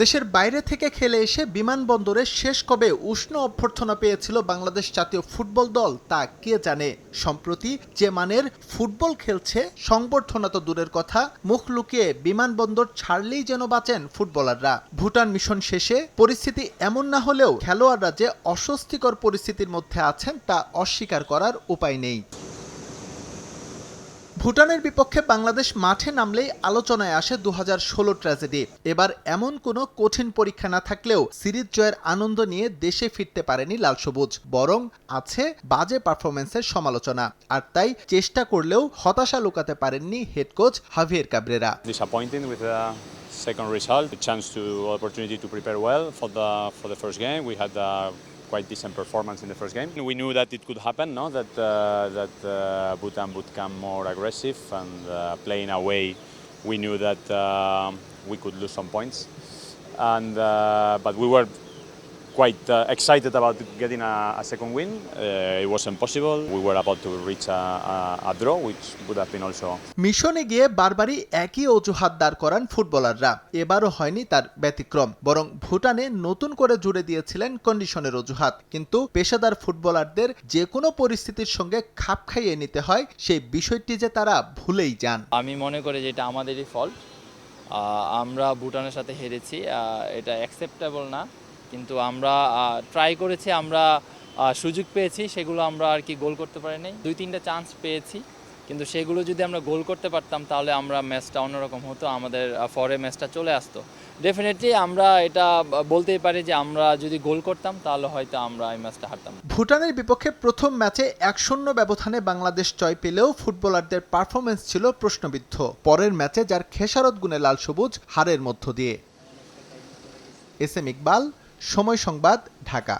দেশের বাইরে থেকে খেলে এসে বিমানবন্দরে শেষ কবে উষ্ণ অভ্যর্থনা পেয়েছিল বাংলাদেশ জাতীয় ফুটবল দল, তা কে জানে? সম্প্রতি যে মানের ফুটবল খেলছে, সংবর্ধনা তো দূরের কথা। মুখ লুকিয়ে বিমানবন্দর ছাড়লেই যেন বাঁচেন ফুটবলাররা। ভুটান মিশন শেষে পরিস্থিতি এমন না হলেও খেলোয়াড়রা যে অস্বস্তিকর পরিস্থিতির মধ্যে আছেন, তা অস্বীকার করার উপায় নেই। ভুটানের বিপক্ষে বাংলাদেশ মাঠে নামলেই আলোচনায় আসে দু হাজার ষোলো ট্র্যাজেডি এবার এমন কোনো কঠিন পরীক্ষা না থাকলেও সিরিজ জয়ের আনন্দ নিয়ে দেশে ফিরতে পারেনি লাল সবুজ, বরং আছে বাজে পারফরমেন্সের সমালোচনা আর তাই চেষ্টা করলেও হতাশা লুকাতে পারেননি head coach Javier Cabrera the second result. A chance to, opportunity to prepare well for the for the first game. We had a quite decent performance in the first game. We knew that it could happen, no? That uh, that uh, Bhutan would come more aggressive and uh, playing away. We knew that uh, we could lose some points, and uh, but we were quite uh, excited about getting a, a second win. Uh, it wasn't possible. We were about to reach a, a, a draw, which would have been also মিশনে গিয়ে বারবারই একই অজুহাত দাঁড় করান ফুটবলাররা। এবারও হয়নি তার ব্যতিক্রম বরং ভুটানে নতুন করে জুড়ে দিয়েছিলেন কন্ডিশনের অজুহাত। কিন্তু পেশাদার ফুটবলারদের যে কোনো পরিস্থিতির সঙ্গে খাপ খাইয়ে নিতে হয় সেই বিষয়টি যে তারা ভুলেই যান। আমি মনে করি যে এটা আমাদেরই ফল্ট আমরা ভুটানের সাথে হেরেছি এটা অ্যাকসেপ্টেবল না। কিন্তু আমরা ট্রাই করেছি, আমরা সুযোগ পেয়েছি, সেগুলো আমরা আর কি গোল করতে পারি নাই দুই, তিনটা চান্স পেয়েছি, কিন্তু সেগুলো যদি আমরা গোল করতে পারতাম, তাহলে আমরা ম্যাচটা অন্যরকম হতো, আমাদের ফরে ম্যাচটা চলে আসতো। ডেফিনেটলি আমরা এটা বলতেই পারি যে আমরা যদি গোল করতাম, তাহলে হয়তো আমরা এই ম্যাচটা হারতাম। ভুটানের বিপক্ষে প্রথম ম্যাচে এক শূন্য ব্যবধানে বাংলাদেশ জয় পেলেও ফুটবলারদের পারফরমেন্স ছিল প্রশ্নবিদ্ধ। পরের ম্যাচে যার খেসারত গুণে লাল সবুজ, হারের মধ্য দিয়ে। এস এম ইকবাল সময় সংবাদ ঢাকা